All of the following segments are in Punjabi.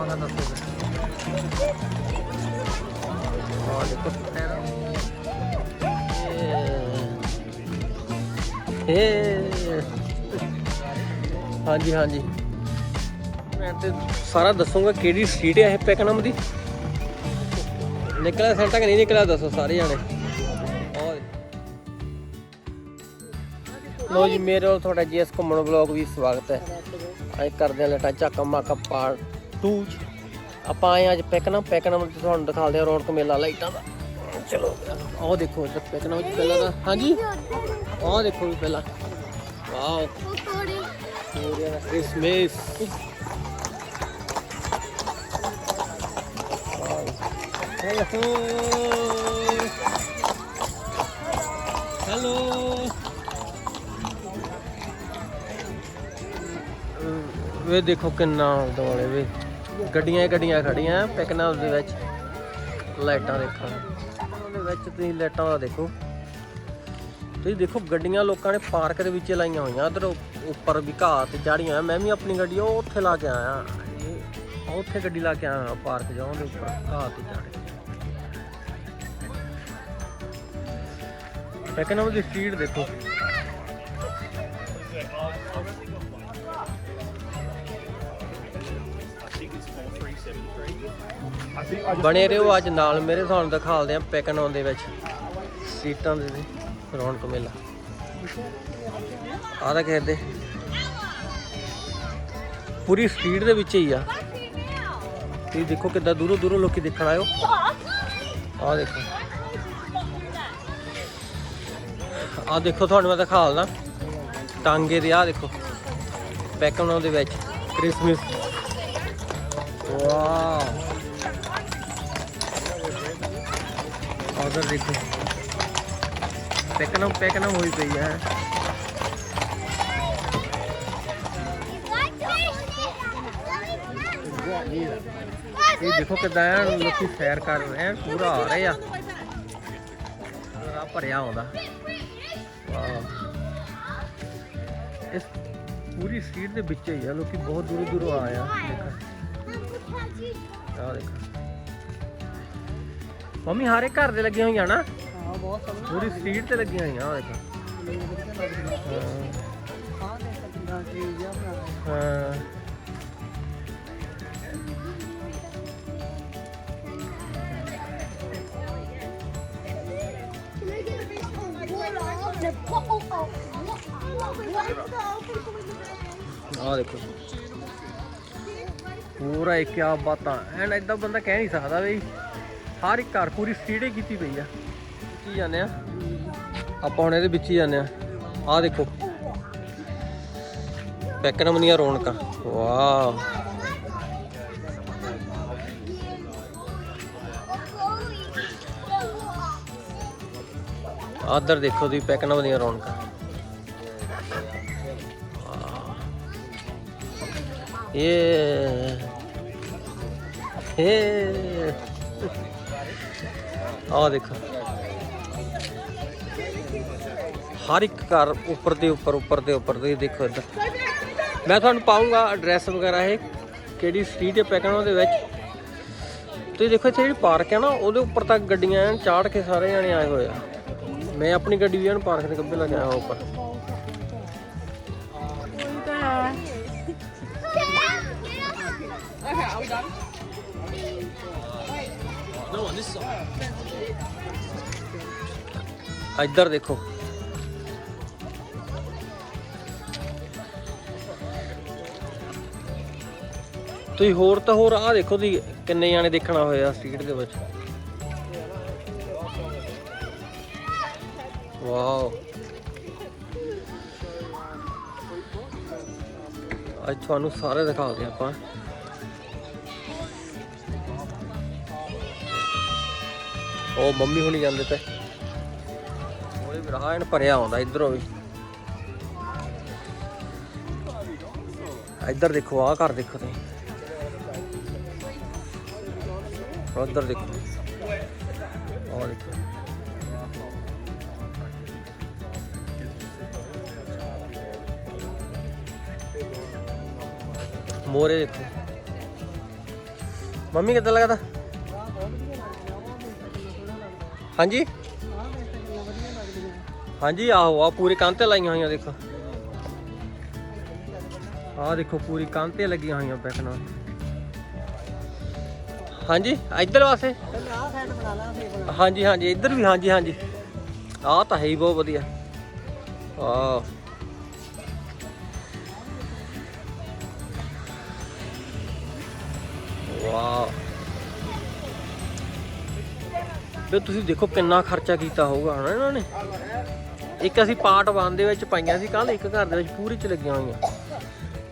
ਕੰਮ ਦੱਸੋ ਫਿਰ ਆ ਦੇਖੋ ਟਾਇਰ ਏ ਹਾਂਜੀ ਹਾਂਜੀ। ਮੈਂ ਤੇ ਸਾਰਾ ਦੱਸੂਗਾ ਕਿਹੜੀ ਸਟਰੀਟ ਹੈ ਇਹ ਪੈਕਨਮ ਦੀ। ਨਿਕਲਿਆ ਸੈਂਟਾ ਕਿ ਨਹੀਂ ਨਿਕਲਿਆ ਦੱਸੋ ਸਾਰੇ ਜਾਣੇ। ਆਹ ਲੋ ਜੀ, ਮੇਰੇ ਵੱਲ ਤੁਹਾਡਾ ਜੀਐਸ ਘੁੰਮਣ ਵਲੌਗ ਵੀ ਸਵਾਗਤ ਹੈ। ਅਸੀਂ ਕਰਦੇ ਹਾਂ ਲਟਾ ਝਾਕਾ ਮਾਕਾ ਪਾਰਟ 2 ਚ ਆਪਾਂ ਆਏ ਹਾਂ ਅੱਜ ਪੈਕਨਮ ਪੈਕਨਮ ਤੇ ਤੁਹਾਨੂੰ ਦਿਖਾਉਂਦੇ ਹਾਂ ਰੌਣਕ ਮੇਲਾ ਲਾਈਟਾਂ ਦਾ। ਚਲੋ, ਆਹ ਦੇਖੋ ਇੱਧਰ ਪੈਕਨਮ ਚ ਪਹਿਲਾਂ ਦਾ। ਹਾਂਜੀ? ਆਹ ਦੇਖੋ ਵੀ ਪਹਿਲਾਂ ਵਾਓ। Christmas hello hello. ਵੇ ਦੇਖੋ ਕਿੰਨਾ ਦੁਆਲੇ ਵੇ। ਗੱਡੀਆਂ ਹੀ ਗੱਡੀਆਂ ਖੜੀਆਂ ਪਿਕਨਲ ਦੇ ਵਿੱਚ। ਲਾਈਟਾਂ ਦੇਖੋ। ਉਹਦੇ ਵਿੱਚ ਤੁਸੀਂ ਲਾਈਟਾਂ ਦਾ ਦੇਖੋ। ਤੁਸੀਂ ਦੇਖੋ ਗੱਡੀਆਂ ਲੋਕਾਂ ਨੇ ਪਾਰਕ ਦੇ ਵਿੱਚ ਲਾਈਆਂ ਹੋਈਆਂ। ਉਧਰ ਉੱਪਰ ਵੀ ਘਾਹ ਤੇ ਚਾੜੀਆਂ ਹੋਈਆਂ। ਮੈਂ ਵੀ ਆਪਣੀ ਗੱਡੀ ਉਹ ਉੱਥੇ ਲਾ ਕੇ ਆਇਆ। ਇਹ ਉੱਥੇ ਗੱਡੀ ਲਾ ਕੇ ਆਇਆ ਪਾਰਕ ਜਾਉਂ ਦੇ ਉੱਪਰ ਘਾਹ ਤੇ ਚੜ ਕੇ ਦੀ ਸਪੀਡ ਦੇਖੋ। ਬਣੇ ਰਹੋ ਅੱਜ ਨਾਲ, ਮੇਰੇ ਤੁਹਾਨੂੰ ਦਿਖਾਲਦੇ ਆ ਪੈਕਨ ਦੇ ਵਿੱਚ। ਸੀਟਾਂ ਦੇ ਰੌਣਕ ਮੇਲਾ। ਆਹ ਤਾਂ ਕਹਿੰਦੇ ਪੂਰੀ ਸਟਰੀਟ ਦੇ ਵਿੱਚ ਹੀ ਆ। ਤੁਸੀਂ ਦੇਖੋ ਕਿੱਦਾਂ ਦੂਰੋਂ ਦੂਰੋਂ ਲੋਕੀ ਦੇਖਣ ਆਇਓ ਆਹ ਦੇਖੋ। ਆਹ ਦੇਖੋ, ਤੁਹਾਨੂੰ ਮੈਂ ਦਿਖਾਲਦਾ। ਟਾਂਗੇ ਦੇ, ਆਹ ਦੇਖੋ। ਪੈਕਨ ਦੇ ਵਿੱਚ। ਕ੍ਰਿਸਮਸ। ਵਾਹ। ਆਰਡਰ ਦੇਖੋ। ਪੈਕਨਮ ਪੈਕਨਮ ਹੋਈ ਪਈ ਹੈ। ਇਹ ਦੇਖੋ ਕਿਦਾਂ ਐਨ ਲੋਕੀ ਸੈਰ ਕਰ ਰਹੇ ਆ, ਪੂਰਾ ਆ ਰਹੇ ਆ। ਪੂਰਾ ਭਰਿਆ ਆਉਂਦਾ। ਵਾਹ। ਇਸ ਪੂਰੀ ਸੀਟ ਦੇ ਵਿੱਚ ਹੀ ਆ, ਲੋਕੀ ਬਹੁਤ ਦੂਰੋਂ ਦੂਰੋਂ ਆਏ ਆ, ਦੇਖੋ। ਆ ਦੇਖੋ। ਮੰਮੀ ਹਾਰੇ ਘਰ ਦੇ ਲੱਗੀਆਂ ਹੋਈਆਂ ਨਾ? ਹਾਂ ਬਹੁਤ ਸੋਹਣਾ ਪੂਰੀ ਸਟਰੀਟ ਤੇ ਲੱਗੀਆਂ ਹੋਈਆਂ ਆ ਦੇਖੋ। ਹਾਂ। ਆ ਬਣਾਇਆ ਹਾਂ। ਆ ਦੇਖੋ। ਪੂਰਾ ਇੱਕ ਆ ਬਾਤਾਂ। ਐਨ ਏਦਾਂ ਬੰਦਾ ਕਹਿ ਨਹੀਂ ਸਕਦਾ ਵੀ ਹਰ ਇੱਕ ਘਰ ਪੂਰੀ ਸਟਰੀਟ ਕੀਤੀ ਪਈ ਆ। ਕੀ ਜਾਂਦੇ ਆ? ਆਪਾਂ ਹੁਣ ਇਹਦੇ ਵਿੱਚ ਹੀ ਜਾਂਦੇ ਆ। ਆ ਦੇਖੋ। ਪੈਕਨਮ ਦੀਆਂ ਰੌਣਕਾਂ। ਵਾਓ। ਆਦਰ ਦੇਖੋ ਦੀ ਪੈਕਨਮ ਦੀਆਂ ਰੌਣਕਾਂ। ਇਹ ਇਹ। ਆ ਦੇਖੋ ਹਰ ਇੱਕ ਘਰ ਉੱਪਰ ਦੇ ਉੱਪਰ ਉੱਪਰ ਦੇ ਉੱਪਰ ਤੁਸੀਂ ਦੇਖੋ ਇੱਧਰ ਮੈਂ ਤੁਹਾਨੂੰ ਪਾਉਂਗਾ ਐਡਰੈਸ ਵਗੈਰਾ ਇਹ ਕਿਹੜੀ ਸਟਰੀਟ ਹੈ ਪੈਕਨੋ ਦੇ ਵਿੱਚ ਤੁਸੀਂ ਦੇਖੋ ਇੱਥੇ ਜਿਹੜੀ ਪਾਰਕ ਹੈ ਨਾ ਉਹਦੇ ਉੱਪਰ ਤੱਕ ਗੱਡੀਆਂ ਐਨ ਚਾੜ ਕੇ ਸਾਰੇ ਜਾਣੇ ਆਏ ਹੋਏ ਆ ਮੈਂ ਆਪਣੀ ਗੱਡੀ ਵੀ ਐਨ ਪਾਰਕ ਦੇ ਗੱਬੇ ਲਗਾਇਆ ਉੱਪਰ ਇੱਧਰ ਦੇਖੋ। ਤੁਸੀਂ ਹੋਰ ਤਾਂ ਹੋਰ ਆਹ ਦੇਖੋ ਤੁਸੀਂ ਕਿੰਨੇ ਜਾਣੇ ਦੇਖਣਾ ਹੋਇਆ ਸਟਰੀਟ ਦੇ ਵਿੱਚ। ਵਾਓ। ਅੱਜ ਤੁਹਾਨੂੰ ਸਾਰੇ ਦਿਖਾ ਦਿਖਾਉਂਦੇ ਆਪਾਂ। ਉਹ ਮੰਮੀ ਹੁਣੀ ਜਾਂਦੇ ਤੇ ਉਹਦੇ ਵੀ ਭਰਿਆ ਆਉਂਦਾ, ਇਧਰੋਂ ਵੀ। ਇੱਧਰ ਦੇਖੋ, ਆਹ ਘਰ ਦੇਖੋ ਤੁਸੀਂ। ਉਧਰ ਦੇਖੋ। ਆਹ ਦੇਖੋ। ਮੋਰੇ ਦੇਖੋ। ਮੰਮੀ ਕਿੱਦਾਂ ਲੱਗਦਾ? ਹਾਂਜੀ? ਹਾਂਜੀ, ਆਹੋ ਆ ਪੂਰੇ ਕੰਨ ਤੇ ਲਾਈਆਂ ਹੋਈਆਂ ਦੇਖੋ। ਆਹ ਦੇਖੋ, ਪੂਰੀ ਕੰਨ ਤੇ ਲੱਗੀਆਂ ਹੋਈਆਂ ਪੈਕਨਾਂ ਹਾਂਜੀ, ਇੱਧਰ ਵਾਸਤੇ ਹਾਂਜੀ ਹਾਂਜੀ, ਇੱਧਰ ਵੀ, ਹਾਂਜੀ ਹਾਂਜੀ। ਆਹ ਤਾਂ ਹੈ ਹੀ ਬਹੁਤ ਵਧੀਆ। ਆਹ। ਵਾਹ। ਵੀ ਤੁਸੀਂ ਦੇਖੋ ਕਿੰਨਾ ਖਰਚਾ ਕੀਤਾ ਹੋਊਗਾ, ਹਨਾ ਇਹਨਾਂ ਨੇ? ਇੱਕ ਅਸੀਂ ਪਾਰਟ 1 ਦੇ ਵਿੱਚ ਪਾਈਆਂ ਸੀ ਕੱਲ ਇੱਕ ਘਰ ਦੇ ਵਿੱਚ ਪੂਰੀ ਚ ਲੱਗੀਆਂ ਹੋਈਆਂ।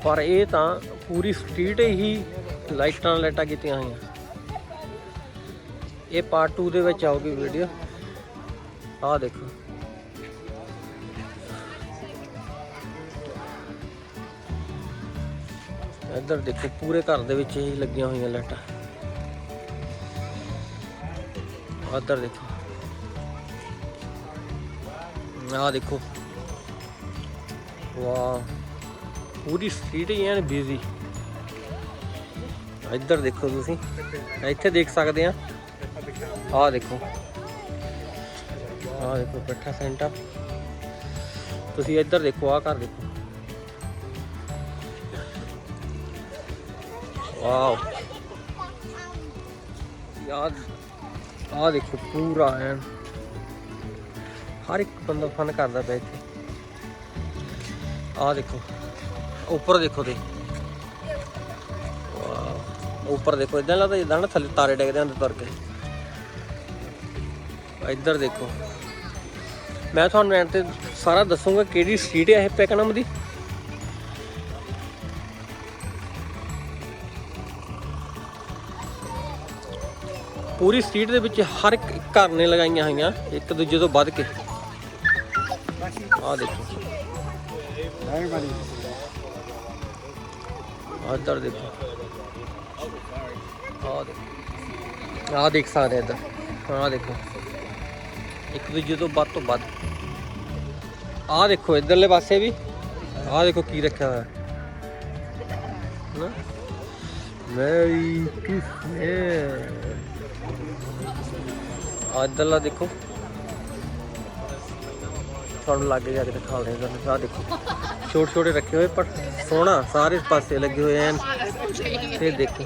ਪਰ ਇਹ ਤਾਂ ਪੂਰੀ ਸਟਰੀਟ ਹੀ ਲਾਈਟਾਂ ਲਾਈਟਾਂ ਕੀਤੀਆਂ ਹੋਈਆਂ। ਇਹ ਪਾਰਟ 2 ਦੇ ਵਿੱਚ ਆਊਗੀ ਵੀਡੀਓ ਆਹ ਦੇਖੋ। ਇੱਧਰ ਦੇਖੋ, ਪੂਰੇ ਘਰ ਦੇ ਵਿੱਚ ਹੀ ਲੱਗੀਆਂ ਹੋਈਆਂ ਲਾਈਟਾਂ। ਇੱਧਰ ਦੇਖੋ। ਆਹ ਦੇਖੋ। ਵਾਹ, ਪੂਰੀ ਸਟਰੀਟ ਹੀ ਐਨ ਬਿਜ਼ੀ ਇੱਧਰ ਦੇਖੋ ਤੁਸੀਂ। ਇੱਥੇ ਦੇਖ ਸਕਦੇ ਆ। ਆਹ ਦੇਖੋ। ਆਹ ਦੇਖੋ, ਪੱਠਾ ਸੈਂਟਰ ਤੁਸੀਂ ਇੱਧਰ ਦੇਖੋ, ਆਹ ਘਰ ਦੇਖੋ। ਵਾਓ। ਯਾਰ ਆਹ ਦੇਖੋ, ਪੂਰਾ ਐਨ। ਹਰ ਇੱਕ ਬੰਦਾ ਫਨ ਕਰਦਾ ਪਿਆ ਇੱਥੇ। ਆਹ ਦੇਖੋ, ਉੱਪਰ ਦੇਖੋ ਤੇ। ਉੱਪਰ ਦੇਖੋ ਇਦਾਂ ਲੱਗਦਾ ਜਿੱਦਾਂ ਨਾ ਥੱਲੇ ਤਾਰੇ ਡਿੱਗਦੇ ਹੁੰਦੇ ਤੁਰ ਕੇ। ਇੱਧਰ ਦੇਖੋ। ਮੈਂ ਤੁਹਾਨੂੰ ਐਂਡ ਤੇ ਸਾਰਾ ਦੱਸੂਗਾ ਕਿਹੜੀ ਸਟਰੀਟ ਹੈ ਇਹ ਪੈਕਨਮ ਦੀ। ਪੂਰੀ ਸਟਰੀਟ ਦੇ ਵਿੱਚ ਹਰ ਇੱਕ ਘਰ ਨੇ ਲਗਾਈਆਂ ਹੋਈਆਂ, ਇੱਕ ਦੂਜੇ ਤੋਂ ਵੱਧ ਕੇ। ਆਹ ਦੇਖੋ। ਐਵਰੀਬਾਡੀ ਆਹ ਇੱਧਰ ਦੇਖੋ। ਆਹ ਦੇਖੋ। ਆਹ ਦੇਖ ਸਕਦੇ ਆ ਇੱਧਰ। ਆਹ ਦੇਖੋ। ਇੱਕ ਦੂਜੇ ਤੋਂ ਵੱਧ ਤੋਂ ਵੱਧ। ਆਹ ਦੇਖੋ, ਇੱਧਰਲੇ ਪਾਸੇ ਵੀ। ਆਹ ਦੇਖੋ ਕੀ ਰੱਖਿਆ ਹੋਇਆ। ਨਾ ਮੈਰੀ ਕ੍ਰਿਸਮਸ ਆਹ ਇੱਧਰਲਾ ਦੇਖੋ ਤੁਹਾਨੂੰ ਲੱਗ ਜਾ ਕੇ ਦਿਖਾ ਰਹੇ ਹਾਂ ਆਹ ਦੇਖੋ ਛੋਟੇ ਛੋਟੇ ਰੱਖੇ ਹੋਏ ਪਰ ਸੋਹਣਾ ਸਾਰੇ ਪਾਸੇ ਲੱਗੇ ਹੋਏ ਐਨ ਫਿਰ ਦੇਖੋ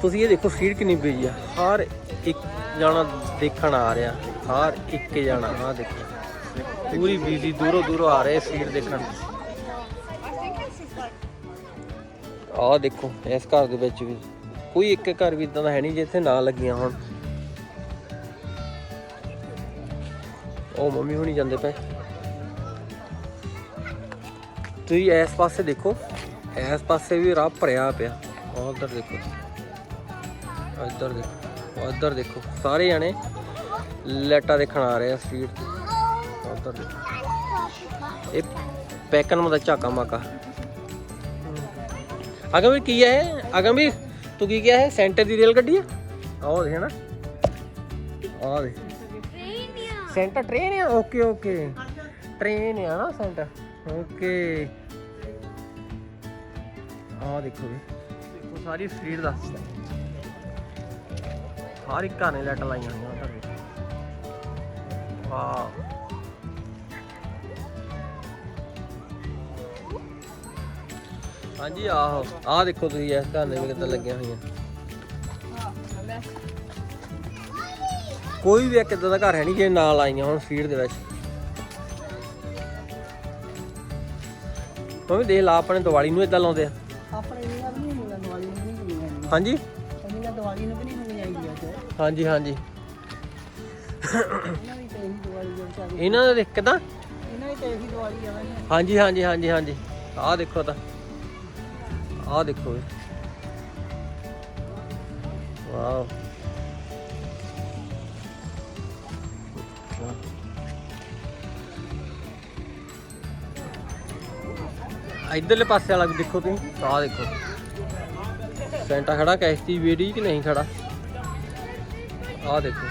ਤੁਸੀਂ ਇਹ ਦੇਖੋ ਫੀਡ ਕਿੰਨੀ ਪਈ ਆ ਹਰ ਇੱਕ ਜਾਣਾ ਦੇਖਣ ਆ ਰਿਹਾ ਹਰ ਇੱਕ ਜਾਣਾ ਆ ਦੇਖੋ ਪੂਰੀ ਬੀਜੀ ਦੂਰੋਂ ਦੂਰੋਂ ਆ ਰਹੇ ਫੀਡ ਦੇਖਣ ਆਹ ਦੇਖੋ ਇਸ ਘਰ ਦੇ ਵਿੱਚ ਵੀ ਕੋਈ ਇੱਕ ਘਰ ਵੀ ਇਦਾਂ ਦਾ ਹੈ ਨਹੀਂ ਜਿੱਥੇ ਨਾ ਲੱਗੀਆਂ ਹੋਣ। ਉਹ ਮੰਮੀ ਹੁਣੀ ਜਾਂਦੇ ਪਏ। ਤੁਸੀਂ ਇਸ ਪਾਸੇ ਦੇਖੋ। ਇਸ ਪਾਸੇ ਵੀ ਰਾਹ ਭਰਿਆ ਪਿਆ। ਉਹ ਉਧਰ ਦੇਖੋ। ਇੱਧਰ ਦੇਖੋ। ਉਹ ਇੱਧਰ ਦੇਖੋ। ਸਾਰੇ ਜਾਣੇ ਲੈਟਾ ਦੇਖਣ ਆ ਰਹੇ ਆ ਸਟਰੀਟ ਤੇ। ਉਧਰ ਦੇਖੋ। ਇਹ ਪੈਕਨ ਦਾ ਝਾਕਾ ਮਾਕਾ। ਅਗਮ ਵੀ ਕੀ ਹੈ ਅਗਮ ਵੀ ਤੂੰ ਕੀ ਕਿਹਾ ਹੈ? ਸੈਂਟਰ ਦੀ ਰੇਲ ਗੱਡੀ ਹੈ ਆਹ ਦੇਖ ਨਾ। ਆਹ ਦੇਖ। ਸੈਂਟਰ ਟ੍ਰੇਨ ਆ? ਓਕੇ ਓਕੇ ਟ੍ਰੇਨ ਆ ਨਾ ਸੈਂਟਰ। ਓਕੇ ਆਹ ਦੇਖੋ ਵੀ ਦੇਖੋ, ਸਾਰੀ ਸਟਰੀਟ ਦਾ ਹਰ ਇੱਕ ਘਰ ਨੇ ਲੈਟ ਲਾਈਆਂ ਹੋਈਆਂ ਉਧਰ ਵੀ ਵਾਹ ਹਾਂਜੀ ਆਹੋ। ਆਹ ਦੇਖੋ ਤੁਸੀਂ ਇਸ ਘਰ ਨੇ ਕਿੱਦਾਂ ਲੱਗੀਆਂ ਹੋਈਆਂ। ਕੋਈ ਵੀ ਇੱਕ ਇਦਾਂ ਦਾ ਘਰ ਹੈ ਨਹੀਂ ਜੇ ਨਾਲ ਆਈਆਂ ਹੁਣ ਫੀਡ ਦੇ ਵਿੱਚ। ਮੰਮੀ ਦੇਖ ਲਾ ਆਪਣੇ ਦੀਵਾਲੀ ਨੂੰ ਇਦਾਂ ਲਾਉਂਦੇ ਆ। ਆਪਣੇ ਇਹਨਾਂ ਵੀ ਨਹੀਂ ਮਿਲਦਾ ਦਿਵਾਲੀ ਨੂੰ ਨਹੀਂ ਮਿਲਦਾ ਹਾਂਜੀ? ਇਹਨਾਂ ਦਿਵਾਲੀ ਨੂੰ ਵੀ ਨਹੀਂ ਮਿਲਣੀ ਆਈ ਅੱਜ। ਹਾਂਜੀ ਹਾਂਜੀ। ਇਹਨਾਂ ਵੀ ਤੇ ਦਿਵਾਲੀ ਦੇ ਵਿਚਾਰੇ। ਇਹਨਾਂ ਦਾ ਕਿਦਾਂ ਇਹਨਾਂ ਤੇ ਇਹੀ ਦਿਵਾਲੀ ਆਵਾਂ ਹਾਂਜੀ ਹਾਂਜੀ ਹਾਂਜੀ ਹਾਂਜੀ। ਆਹ ਦੇਖੋ ਤਾਂ। ਆਹ ਦੇਖੋ ਵੀ ਵਾਓ। ਇਧਰਲੇ ਪਾਸੇ ਵਾਲਾ ਵੀ ਦੇਖੋ ਤੁਸੀਂ, ਆਹ ਦੇਖੋ। ਸੈਂਟਾ ਖੜਾ ਕੈਸਤੀ ਵੇੜੀ ਕਿ ਨਹੀਂ ਖੜਾ? ਆਹ ਦੇਖੋ।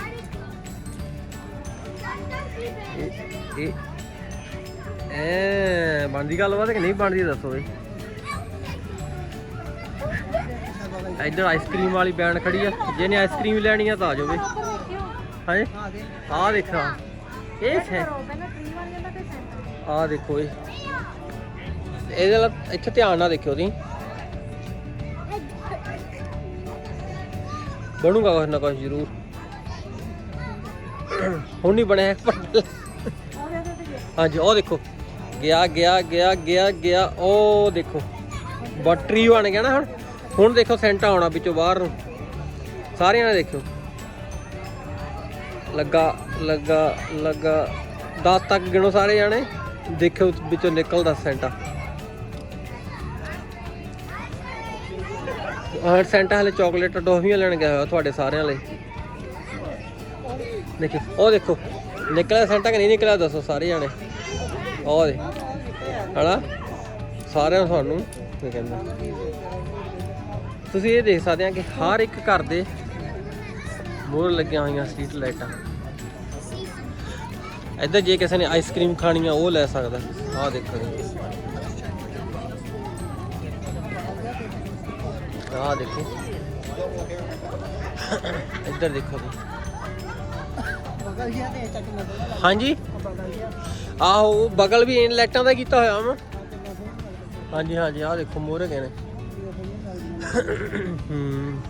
ਇਹ ਇਹ, ਐ, ਬਣਦੀ ਗੱਲਬਾਤ ਕਿ ਨਹੀਂ ਬਣਦੀ ਦੱਸੋ ਬਈ। ਇੱਧਰ ਆਈਸਕ੍ਰੀਮ ਵਾਲੀ ਬੈਂਡ ਖੜੀ ਆ। ਜਿਹਨੇ ਆਈਸਕ੍ਰੀਮ ਲੈਣੀ ਆ ਤਾਂ ਆ ਜਾਵੇ ਹਾਂਜੀ ਆ ਆਹ ਦੇਖਾ ਇਹ ਹੈ ਪਹਿਲਾਂ ਦੇਖੋ ਇਹ। ਇਹਦੇ ਨਾਲ ਇੱਥੇ ਧਿਆਨ ਨਾਲ ਦੇਖਿਓ ਤੁਸੀਂ। ਬਣੂਗਾ ਕੁਛ ਨਾ ਕੁਛ ਜ਼ਰੂਰ। ਹੁਣ ਨਹੀਂ ਬਣਿਆ। ਹਾਂਜੀ, ਉਹ ਦੇਖੋ। ਗਿਆ ਗਿਆ ਗਿਆ ਗਿਆ ਗਿਆ। ਉਹ ਦੇਖੋ। ਬਟਰੀ ਬਣ ਗਿਆ ਨਾ ਹੁਣ। ਹੁਣ ਦੇਖੋ ਸੈਂਟਾ ਆਉਣਾ ਵਿੱਚੋਂ ਬਾਹਰ ਨੂੰ। ਸਾਰਿਆਂ ਨੇ ਦੇਖਿਓ। ਲੱਗਾ ਲੱਗਾ ਲੱਗਾ। 10 ਤੱਕ ਗਿਣੋ ਸਾਰੇ ਜਾਣੇ। ਦੇਖਿਓ ਵਿੱਚੋਂ ਨਿਕਲਦਾ ਸੈਂਟਾ। ਆਹ ਸੈਂਟਾ ਹਲੇ ਚਾਕਲੇਟ ਟੋਫੀਆਂ ਲੈਣ ਗਿਆ ਹੋਇਆ ਤੁਹਾਡੇ ਸਾਰਿਆਂ ਲਈ। ਦੇਖੋ ਉਹ ਦੇਖੋ। ਨਿਕਲਿਆ ਸੈਂਟਾ ਕਿ ਨਹੀਂ ਨਿਕਲਿਆ ਦੱਸੋ ਸਾਰੇ ਜਾਣੇ। ਉਹ ਦੇ ਹਣਾ ਸਾਰਿਆਂ ਤੁਹਾਨੂੰ ਕੀ ਕਹਿੰਦਾ? ਤੁਸੀਂ ਇਹ ਦੇਖ ਸਕਦੇ ਆ ਕਿ ਹਰ ਇੱਕ ਘਰ ਦੇ ਮੋਹਰ ਲੱਗੀਆਂ ਹੋਈਆਂ ਸਟਰੀਟ ਲਾਈਟਾਂ ਇੱਧਰ ਜੇ ਕਿਸੇ ਨੇ ਆਈਸਕ੍ਰੀਮ ਖਾਣੀ ਆ ਉਹ ਲੈ ਸਕਦਾ। ਆਹ ਦੇਖੋ ਆਹ ਦੇਖੋ। ਇੱਧਰ ਦੇਖੋ ਜੀ। ਹਾਂਜੀ? ਆਹੋ, ਬਗਲ ਵੀ ਇਨ ਲਾਈਟਾਂ ਦਾ ਕੀਤਾ ਹੋਇਆ ਵਾ। ਹਾਂਜੀ ਹਾਂਜੀ, ਆਹ ਦੇਖੋ ਮੋਹਰੇ ਗਏ ਨੇ। ਹੂੰ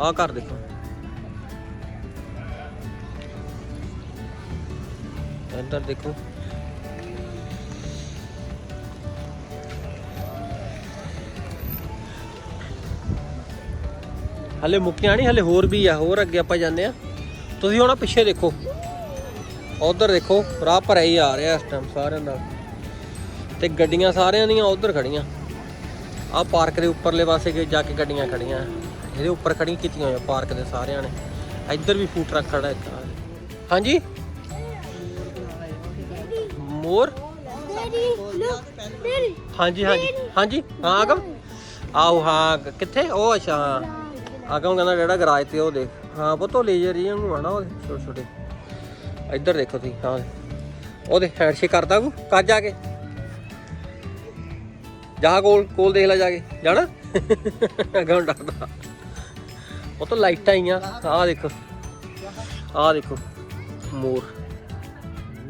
ਆਹ ਘਰ ਦੇਖੋ। ਅੰਦਰ ਦੇਖੋ। ਹਲੇ ਮੁੱਕਿਆ ਨਹੀਂ ਹਲੇ ਹੋਰ ਵੀ ਆ, ਹੋਰ ਅੱਗੇ ਆਪਾਂ ਜਾਂਦੇ ਆ। ਤੁਸੀਂ ਹੁਣ ਪਿੱਛੇ ਦੇਖੋ। ਉਧਰ ਦੇਖੋ, ਰਾਹ ਭਰਿਆ ਹੀ ਆ ਰਿਹਾ ਇਸ ਟਾਈਮ ਸਾਰਿਆਂ ਨਾਲ ਤੇ ਗੱਡੀਆਂ ਸਾਰਿਆਂ ਦੀਆਂ ਉਧਰ ਖੜੀਆਂ। ਆ ਪਾਰਕ ਦੇ ਉੱਪਰਲੇ ਪਾਸੇ ਜਾ ਕੇ ਗੱਡੀਆਂ ਖੜੀਆਂ। ਇਹਦੇ ਉੱਪਰ ਖੜੀਆਂ ਕੀਤੀਆਂ ਹੋਈਆਂ ਪਾਰਕ ਦੇ ਸਾਰਿਆਂ ਨੇ। ਇੱਧਰ ਵੀ ਫੂਡ ਟਰੱਕ ਖੜਾ ਇੱਕ। ਹਾਂਜੀ? ਮੋਰ? ਹਾਂਜੀ ਹਾਂਜੀ। ਹਾਂਜੀ, ਹਾਂ ਅਗਮ ਆਓ, ਹਾਂ ਕਿੱਥੇ? ਉਹ ਅੱਛਾ। ਹਾਂ ਅਗਮ ਕਹਿੰਦਾ ਜਿਹੜਾ ਗਰਾਜ ਤੇ ਉਹ ਦੇਖ। ਹਾਂ, ਪੁੱਤੋ ਲੇਜ਼ਰ ਹੀ ਨੂੰ ਹਨਾ ਉਹ ਛੋਟੇ ਛੋਟੇ ਇੱਧਰ ਦੇਖੋ ਤੁਸੀਂ, ਹਾਂ। ਉਹਦੇ ਹੈਂਡਸ਼ੇਕ ਕਰਦਾ ਕੋ ਕੱਜ ਜਾ ਕੇ। ਜਾ ਕੋਲ ਕੋਲ ਦੇਖ ਲੈ ਜਾ ਕੇ। ਜਾਣਾ? ਅਗਮ ਡਰਦਾ? ਉਹ ਤਾਂ ਲਾਈਟਾਂ ਹੀ ਆ। ਆਹ ਦੇਖੋ। ਆਹ ਦੇਖੋ। ਮੋਰ।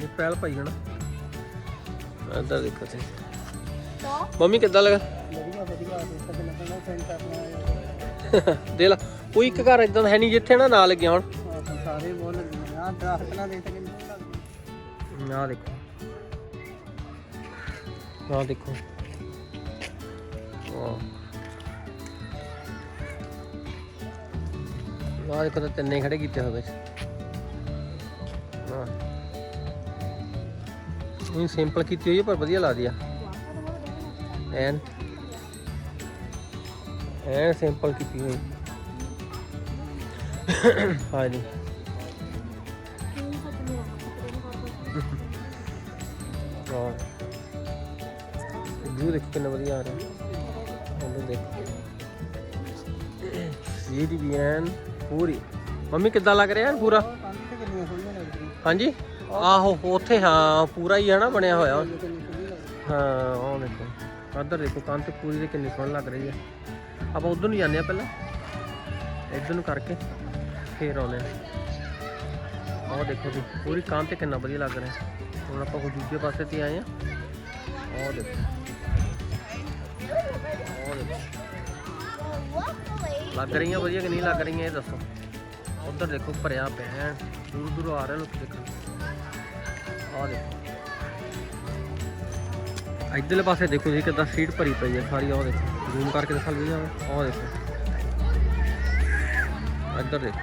ਇਹ ਪਹਿਲ ਪਈ ਹਨਾ ਇੱਧਰ ਦੇਖੋ ਤੁਸੀਂ ਮੰਮੀ, ਕਿੱਦਾਂ ਲੱਗਾ? ਦੇ ਲਾ। ਕੋਈ ਇੱਕ ਘਰ ਇਦਾਂ ਦਾ ਹੈ ਨਹੀਂ ਜਿੱਥੇ ਨਾ ਨਾ ਲੱਗਿਆ ਹੁਣ। ਸਾਰੇ ਬੋਲ ਲੱਗੇ ਦਰਖਤ ਨਾ ਦੇ ਸਕਦੇ ਨਾ ਦੇਖੋ। ਆਹ ਦੇਖੋ। ਆਹ ਆਹ ਤਾਂ ਤਿੰਨੇ ਖੜੇ ਕੀਤੇ ਹੋਏ ਵਿੱਚ? ਆਹ ਇਹ ਸਿੰਪਲ ਕੀਤੀ ਹੋਈ ਹੈ ਪਰ ਵਧੀਆ ਲੱਗਦੀ ਆ ਐਨ। ਐਨ ਸਿੰਪਲ ਕੀਤੀ ਹੋਈ। ਹਾਂਜੀ ਹਾਂ। ਵੀਊ ਕਿੰਨਾ ਵਧੀਆ ਆ ਰਿਹਾ। ਸੀ ਐਨ ਪੂਰੀ। ਮੰਮੀ, ਕਿੱਦਾਂ ਲੱਗ ਰਿਹਾ ਐਨ ਪੂਰਾ? ਹਾਂਜੀ? ਆਹੋ, ਉੱਥੇ ਹਾਂ, ਪੂਰਾ ਹੀ ਹੈ ਨਾ, ਬਣਿਆ ਹੋਇਆ। ਹਾਂ, ਉਹ ਦੇਖੋ ਇੱਧਰ ਦੇਖੋ, ਕੰਧ ਪੂਰੀ ਤੇ ਕਿੰਨੀ ਸੋਹਣੀ ਲੱਗ ਰਹੀ ਹੈ ਆਪਾਂ ਉਧਰ ਨੂੰ ਜਾਂਦੇ ਆ ਪਹਿਲਾਂ। ਇੱਧਰ ਨੂੰ ਕਰਕੇ ਫੇਰ ਆਉਂਦੇ ਆ। ਉਹ ਦੇਖੋ ਜੀ, ਪੂਰੀ ਕੰਧ ਤੇ ਕਿੰਨਾ ਵਧੀਆ ਲੱਗ ਰਿਹਾ। ਹੁਣ ਆਪਾਂ ਕੋਈ ਦੂਜੇ ਪਾਸੇ ਤੇ ਆਏ ਆ। ਉਹ ਦੇਖੋ। ਉਹ ਦੇਖੋ। ਲੱਗ ਰਹੀਆਂ ਵਧੀਆ ਕਿ ਨਹੀਂ ਲੱਗ ਰਹੀਆਂ ਇਹ ਦੱਸੋ? ਉਧਰ ਦੇਖੋ, ਭਰਿਆ ਪਿਆ ਹੈ ਦੂਰ ਦੂਰ ਆ ਰਹੇ ਲੋਕ ਦੇਖੋ ਆਹ ਦੇਖੋ। ਇੱਧਰਲੇ ਪਾਸੇ ਦੇਖੋ ਜੀ, ਕਿੱਦਾਂ ਸੀਟ ਭਰੀ ਪਈ ਹੈ ਸਾਰੀ, ਆਹ ਦੇਖੋ। ਜ਼ੂਮ ਕਰਕੇ ਦਿਖਾ ਲਈ ਜਾਵੇ ਆਹ ਦੇਖੋ। ਇੱਧਰ ਦੇਖੋ।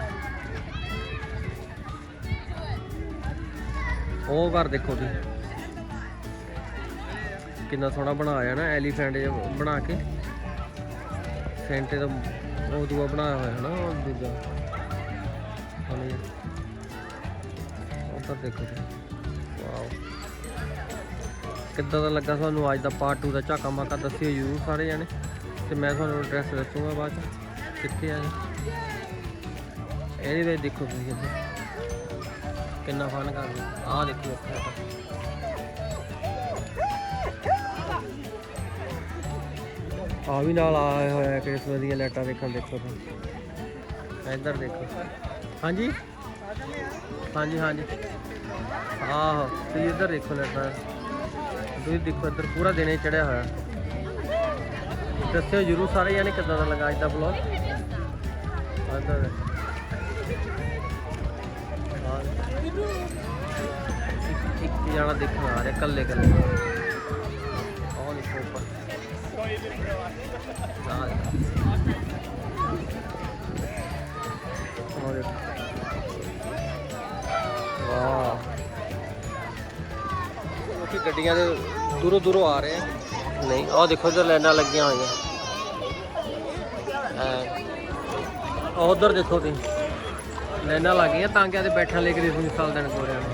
ਉਹ ਘਰ ਦੇਖੋ ਜੀ। ਕਿੰਨਾ ਸੋਹਣਾ ਬਣਾਇਆ ਨਾ, ਐਲੀਫੈਂਟ ਜਿਹਾ ਬਣਾ ਕੇ। ਸੈਂਟੇ ਦਾ ਉਹ ਦੂਆ ਬਣਾਇਆ ਹੋਇਆ ਹੈ ਨਾ ਉਹ ਦੂਜਾ। ਹਣੇ ਉੱਧਰ ਦੇਖੋ ਵਾਓ। ਕਿੱਦਾਂ ਦਾ ਲੱਗਾ ਤੁਹਾਨੂੰ ਅੱਜ ਦਾ ਪਾਰਟ 2 ਦਾ ਝਾਕਾ ਮਾਕਾ ਦੱਸਿਓ ਜ਼ਰੂਰ ਸਾਰੇ ਜਣੇ। ਤੇ ਮੈਂ ਤੁਹਾਨੂੰ ਐਡਰੈਸ ਦੱਸੂਗਾ ਬਾਅਦ ਚ। ਕਿੱਥੇ ਆ ਜੀ ਇਹਦੇ ਵਿੱਚ ਦੇਖੋ ਤੁਸੀਂ ਕਿੰਨਾ ਫਨ ਕਰਦੇ ਆਹ ਦੇਖੋ ਇੱਥੇ ਆ ਵੀ ਨਾਲ ਆਇਆ ਹੋਇਆ ਕ੍ਰਿਸਮਸ ਦੀਆਂ ਲਾਈਟਾਂ ਦੇਖਣ ਦੇਖੋ ਤੁਸੀਂ ਇੱਧਰ ਦੇਖੋ। ਹਾਂਜੀ? ਹਾਂਜੀ ਹਾਂਜੀ। ਆਹੋ, ਤੁਸੀਂ ਇੱਧਰ ਦੇਖੋ ਲਾਈਟਾਂ ਤੁਸੀਂ ਦੇਖੋ ਇੱਧਰ, ਪੂਰਾ ਦਿਨ ਚੜਿਆ ਹੋਇਆ। ਦੱਸਿਓ ਜਰੂਰ ਸਾਰੇ ਜਾਣੇ ਕਿੱਦਾਂ ਦਾ ਲੱਗਾ ਅੱਜ ਦਾ ਬਲੌਗ ਇੱਧਰ ਇੱਕ ਜਾਣਾ ਦੇਖਣ ਆ ਰਿਹਾ ਕੱਲੇ ਕੱਲੇ ਗੱਡੀਆਂ ਦੇ ਦੂਰੋਂ ਦੂਰੋਂ ਆ ਰਹੇ ਆ। ਨਹੀਂ ਆਹ ਦੇਖੋ ਇਧਰ ਲਾਈਨਾਂ ਲੱਗੀਆਂ ਹੋਈਆਂ। ਆ ਉਧਰ ਦੇਖੋ ਤੁਸੀਂ। ਲਾਈਨਾਂ ਲੱਗ ਗਈਆਂ ਤਾਂ ਕਿ ਆਦੇ ਬੈਠਣ ਲਈ ਕ੍ਰਿਸਮਸ ਸਾਲ ਦਿਨ ਗੋਰਿਆਂ ਨੂੰ।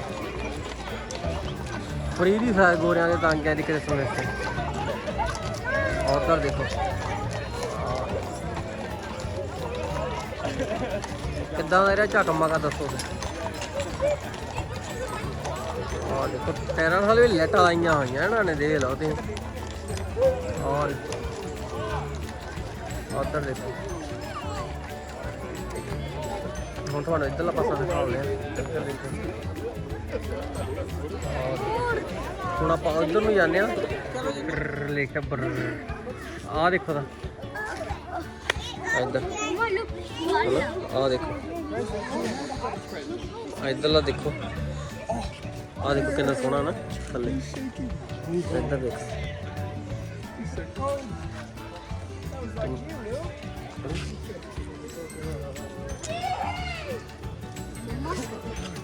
ਫਰੀ ਦੀ ਸਾਇ ਗੋਰਿਆਂ ਦੇ ਤਾਂਕਿਆਂ ਦੀ ਕ੍ਰਿਸਮਸ ਤੇ ਉਧਰ ਦੇਖੋ। ਕਿੱਦਾਂ ਦਾ ਇਹਦਾ ਝਕਮਗਾ ਦੱਸੋ। ਤੁਸੀਂ ਆ ਦੇਖੋ ਟਾਇਰਾਂ ਨਾਲ ਵੀ ਲਾਈਟਾਂ ਆਈਆਂ ਹੋਈਆਂ ਇਹਨਾਂ ਨੇ, ਦੇਖ ਲਓ ਤੇ ਔਰ ਉਧਰ ਦੇਖੋ। ਹੁਣ ਤੁਹਾਨੂੰ ਇੱਧਰਲਾ ਪਾਸਾ ਦਿਖਾਉਂਦੇ ਆ ਇੱਧਰ ਦੇਖੋ। ਹੁਣ ਆਪਾਂ ਉੱਧਰ ਨੂੰ ਜਾਂਦੇ ਆ ਲਿਖਿਆ ਬਰ ਆ ਦੇਖੋ ਦਾ ਇੱਧਰ। ਆ ਦੇਖੋ। ਇੱਧਰਲਾ ਦੇਖੋ। ਆ ਦੇਖੋ ਕਿੰਨਾ ਸੋਹਣਾ ਨਾ ਥੱਲੇ। ਇੱਧਰ ਦੇਖੋ।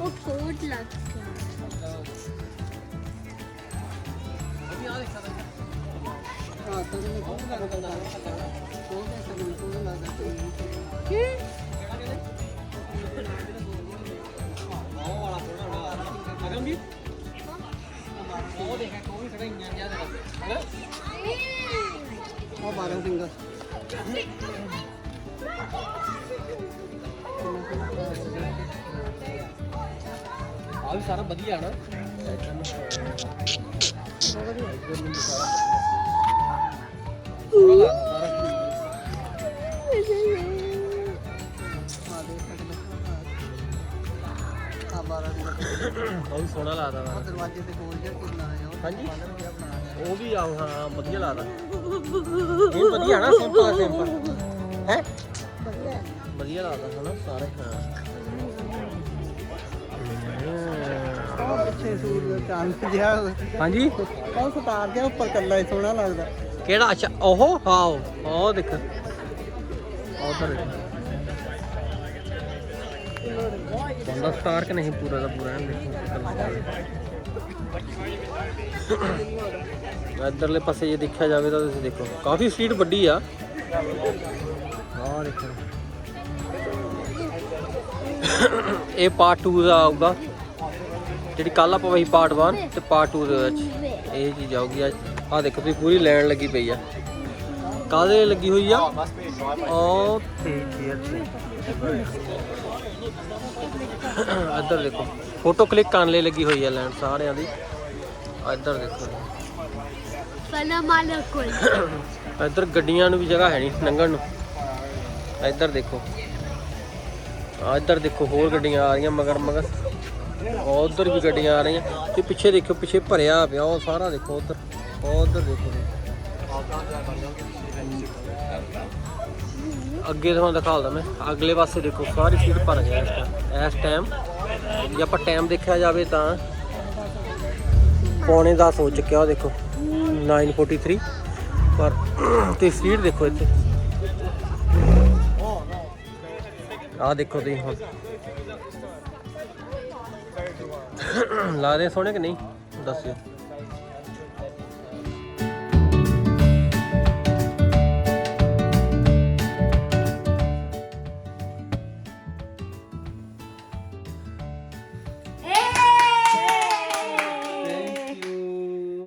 ਉਹ ਕੋਡ ਲੱਗ ਗਿਆ ਹਾਂ ਤਾਂ ਮੈਨੂੰ ਕੋਲ ਲੱਗਦਾ ਕੋਲ ਦੇ ਸਭ ਕੋਲ ਲੱਗਦਾ ਉਹ ਬਾਰਾਂ ਸਿੰਗਲ। ਆ ਵੀ ਸਾਰਾ ਵਧੀਆ ਨਾ। ਆ ਸੋਹਣਾ ਲੱਗਦਾ ਉਹ ਵਾ ਦਰਵਾਜ਼ੇ ਤੇ ਗੋਲ ਜਿਹਾ ਕਿੰਨਾ ਹੈ ਉਹ ਹਾਂਜੀ। ਬਾਲਰ ਜਿਹਾ ਬਣਾਇਆ ਉਹ ਵੀ ਆ ਹਾਂ ਵਧੀਆ ਲੱਗਦਾ। ਇਹ ਵਧੀਆ ਨਾ ਸਿੰਪਲ ਸਿੰਪਲ ਹੈ? ਵਧੀਆ। ਲੱਗਦਾ ਹਨਾ ਸਾਰੇ। ਹਾਂ। ਉਹ ਪਿੱਛੇ ਸੂਰਜ ਚਾਂਦ ਜਿਹਾ। ਹਾਂਜੀ? ਉਹ ਸਤਾਰ ਜਿਹਾ ਉੱਪਰ ਕੱਲਾ ਹੀ ਸੋਹਣਾ ਲੱਗਦਾ। ਕਿਹੜਾ? ਅੱਛਾ ਉਹ? ਹਾਂ ਉਹ। ਉਹ ਦੇਖ। ਉਧਰ। ਬੰਦਾ ਸਟਾਰ ਕਿ ਨਹੀਂ ਪੂਰਾ ਦਾ ਪੂਰਾ ਦੇਖੋ ਇੱਧਰਲੇ ਪਾਸੇ ਜੇ ਦੇਖਿਆ ਜਾਵੇ ਤਾਂ ਤੁਸੀਂ ਦੇਖੋ ਕਾਫੀ ਸਟਰੀਟ ਵੱਡੀ ਆ। ਆਹ ਦੇਖੋ। ਇਹ ਪਾਰਟ 2 ਦਾ ਆਊਗਾ। ਜਿਹੜੀ ਕੱਲ ਆਪਾਂ ਵਹੀ ਪਾਰਟ 1 ਤੇ ਪਾਰਟ 2 ਦੇ ਵਿੱਚ। ਇਹ ਚੀਜ਼ ਆਊਗੀ ਅੱਜ। ਆਹ ਦੇਖੋ ਤੁਸੀਂ ਪੂਰੀ ਲਾਈਨ ਲੱਗੀ ਪਈ ਆ। ਕਾਹਦੇ ਲੱਗੀ ਹੋਈ ਆ? ਉਹ ਤੇ ਇੱਧਰ ਦੇਖੋ। ਫੋਟੋ ਕਲਿੱਕ ਕਰਨ ਲਈ ਲੱਗੀ ਹੋਈ ਆ ਲਾਈਨ ਸਾਰਿਆਂ ਦੀ। ਇੱਧਰ ਦੇਖੋ ਸਲਾਮ ਅਲੈਕੁਮ ਇੱਧਰ ਗੱਡੀਆਂ ਨੂੰ ਵੀ ਜਗ੍ਹਾ ਹੈ ਨਹੀਂ ਲੰਘਣ ਨੂੰ। ਇੱਧਰ ਦੇਖੋ। ਆ ਇੱਧਰ ਦੇਖੋ ਹੋਰ ਗੱਡੀਆਂ ਆ ਰਹੀਆਂ ਮਗਰ ਮਗਰ। ਉਧਰ ਵੀ ਗੱਡੀਆਂ ਆ ਰਹੀਆਂ। ਤੇ ਪਿੱਛੇ ਦੇਖੋ ਪਿੱਛੇ ਭਰਿਆ ਪਿਆ ਉਹ ਸਾਰਾ ਦੇਖੋ ਉਧਰ। ਉਧਰ ਦੇਖੋ ਅੱਗੇ ਤੁਹਾਨੂੰ ਦਿਖਾਉਂਦਾ ਮੈਂ। ਅਗਲੇ ਪਾਸੇ ਦੇਖੋ, ਸਾਰੀ ਸੀਟ ਭਰ ਗਿਆ ਇਸ ਟਾਈਮ ਇਸ ਟਾਈਮ ਜੇ ਆਪਾਂ ਟਾਈਮ ਦੇਖਿਆ ਜਾਵੇ ਤਾਂ ਪੌਣੇ 10 ਹੋ ਚੁੱਕਿਆ ਉਹ ਦੇਖੋ 943 ਪਰ ਤੇ ਸੀਟ ਦੇਖੋ ਇੱਥੇ। ਆਹ ਦੇਖੋ ਤੁਸੀਂ ਹੁਣ। ਲਾ ਦੇ ਸੋਹਣੇ ਕਿ ਨਹੀਂ? ਦੱਸਿਓ।